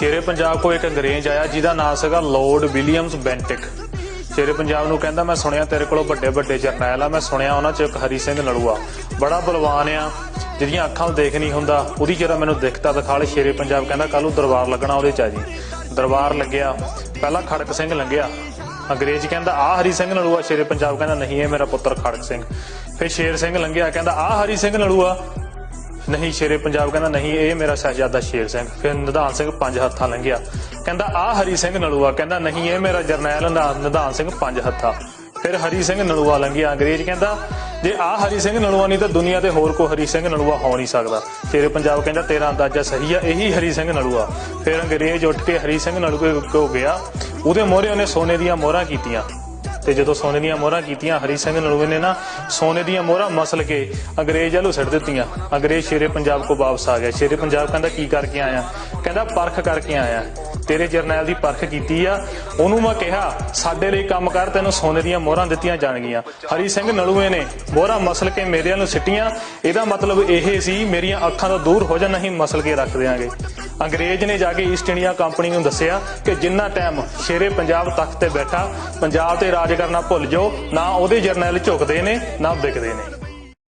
ਸ਼ੇਰੇ ਪੰਜਾਬ ਕੋ ਇੱਕ ਅੰਗਰੇਜ਼ ਆਇਆ, ਜਿਹਦਾ ਨਾਮ ਸੀਗਾ Lord Williams Bentinck Shere Punjab ਨੂੰ ਕਹਿੰਦਾ, ਮੈਂ ਸੁਣਿਆ ਤੇਰੇ ਕੋਲੋਂ ਵੱਡੇ ਵੱਡੇ ਜਰਨੈਲ ਆ, ਮੈਂ ਸੁਣਿਆ ਉਹਨਾਂ 'ਚ ਇੱਕ ਹਰੀ ਸਿੰਘ ਨਲੂਆ। ਬੜਾ ਬਲਵਾਨ ਆ, ਜਿਹਦੀਆਂ ਅੱਖਾਂ ਨੂੰ ਦੇਖ ਨਹੀਂ ਹੁੰਦਾ, ਉਹਦੀ ਜਰਾ ਮੈਨੂੰ ਦਿਖਤਾ ਦਿਖਾ ਲੈ। ਸ਼ੇਰੇ ਪੰਜਾਬ ਕਹਿੰਦਾ ਕੱਲ ਨੂੰ ਦਰਬਾਰ ਲੱਗਣਾ ਉਹਦੇ 'ਚ ਆ ਜੀ। ਦਰਬਾਰ ਲੱਗਿਆ, ਪਹਿਲਾਂ ਖੜਕ ਸਿੰਘ ਲੰਘਿਆ। ਅੰਗਰੇਜ਼ ਕਹਿੰਦਾ ਆ ਹਰੀ ਸਿੰਘ ਨਲੂਆ। ਸ਼ੇਰੇ ਪੰਜਾਬ ਕਹਿੰਦਾ, ਨਹੀਂ, ਇਹ ਮੇਰਾ ਪੁੱਤਰ ਖੜਕ ਸਿੰਘ। ਫਿਰ ਸ਼ੇਰ ਸਿੰਘ ਲੰਘਿਆ, ਕਹਿੰਦਾ ਆ ਹਰੀ ਸਿੰਘ ਨਲੂਆ। ਨਹੀਂ ਸ਼ੇਰੇ ਪੰਜਾਬ ਕਹਿੰਦਾ, ਨਹੀਂ, ਇਹ ਮੇਰਾ ਸ਼ਹਿਜ਼ਾਦਾ ਸ਼ੇਰ ਸਿੰਘ। ਫਿਰ ਨਿਧਾਨ ਸਿੰਘ ਪੰਜ ਹੱਥਾਂ ਲੰਘਿਆ। ਕਹਿੰਦਾ, ਆ ਹਰੀ ਸਿੰਘ ਨਲੂਆ। ਕਹਿੰਦਾ, ਨਹੀਂ, ਇਹ ਮੇਰਾ ਜਰਨੈਲ ਨਿਧਾਨ ਸਿੰਘ ਪੰਜ ਹੱਥਾਂ। ਫਿਰ ਹਰੀ ਸਿੰਘ ਨਲੂਆ ਲੰਘਿਆ। ਅੰਗਰੇਜ਼ ਕਹਿੰਦਾ, ਜੇ ਆ ਹਰੀ ਸਿੰਘ ਨਲੂਆ ਨਹੀਂ ਤਾਂ ਦੁਨੀਆ ਤੇ ਹੋਰ ਕੋਈ ਹਰੀ ਸਿੰਘ ਨਲੂਆ ਹੋ ਨਹੀਂ ਸਕਦਾ। ਸ਼ੇਰੇ ਪੰਜਾਬ ਕਹਿੰਦਾ, ਤੇਰਾ ਅੰਦਾਜ਼ਾ ਸਹੀ ਆ, ਇਹੀ ਹਰੀ ਸਿੰਘ ਨਲੂਆ। ਫਿਰ ਅੰਗਰੇਜ਼ ਉੱਠ ਕੇ ਹਰੀ ਸਿੰਘ ਨਲੂਏ ਕੋ ਗਿਆ। ਉਹਦੇ ਮੋਹਰੇ ਉਹਨੇ ਸੋਨੇ ਦੀਆਂ ਮੋਹਰਾਂ ਕੀਤੀਆਂ। ਤੇ ਜਦੋਂ ਸੋਨੇ ਦੀਆਂ ਮੋਹਰਾਂ ਕੀਤੀਆਂ, ਹਰੀ ਸਿੰਘ ਨਲੂਏ ਨੇ ਨਾ ਸੋਨੇ ਦੀਆਂ ਮੋਹਰਾਂ ਮਸਲ ਕੇ ਅੰਗਰੇਜ਼ ਵੱਲੋਂ ਸਿੱਟ ਦਿੱਤੀਆਂ। ਅੰਗਰੇਜ਼ ਸ਼ੇਰੇ ਪੰਜਾਬ ਕੋ ਵਾਪਸ ਆ ਗਿਆ ਸ਼ੇਰੇ ਪੰਜਾਬ ਕਹਿੰਦਾ, ਕੀ ਕਰਕੇ ਆਇਆ? ਕਹਿੰਦਾ, ਪਰਖ ਕਰਕੇ ਆਇਆ ਤੇਰੇ ਜਰਨੈਲ ਦੀ ਪਰਖ ਕੀਤੀ ਆ। ਉਹਨੂੰ ਮੈਂ ਕਿਹਾ, ਸਾਡੇ ਲਈ ਕੰਮ ਕਰ, ਤੈਨੂੰ ਸੋਨੇ ਦੀਆਂ ਮੋਹਰਾਂ ਦਿੱਤੀਆਂ ਜਾਣਗੀਆਂ। ਹਰੀ ਸਿੰਘ ਨਲੂਏ ਨੇ ਮੋਹਰਾਂ ਮਸਲ ਕੇ ਮੇਰੇ ਵੱਲੋਂ ਸਿੱਟੀਆਂ। ਇਹਦਾ ਮਤਲਬ ਇਹ ਸੀ, ਮੇਰੀਆਂ ਅੱਖਾਂ ਤੋਂ ਦੂਰ ਹੋ ਜਾ ਨਹੀਂ, ਮਸਲ ਕੇ ਰੱਖ ਦਿਆਂਗੇ। ਅੰਗਰੇਜ਼ ਨੇ ਜਾ ਕੇ ਈਸਟ ਇੰਡੀਆ ਕੰਪਨੀ ਨੂੰ ਦੱਸਿਆ ਕਿ ਜਿੰਨਾ ਟਾਈਮ ਸ਼ੇਰੇ ਪੰਜਾਬ ਤਖਤ ਤੇ ਬੈਠਾ, ਪੰਜਾਬ ਤੇ ਰਾਜ ਕਰਨਾ ਭੁੱਲ ਜਾਓ, ਨਾ ਉਹਦੇ ਜਰਨੈਲ ਝੁਕਦੇ ਨੇ, ਨਾ ਵਿਕਦੇ ਨੇ।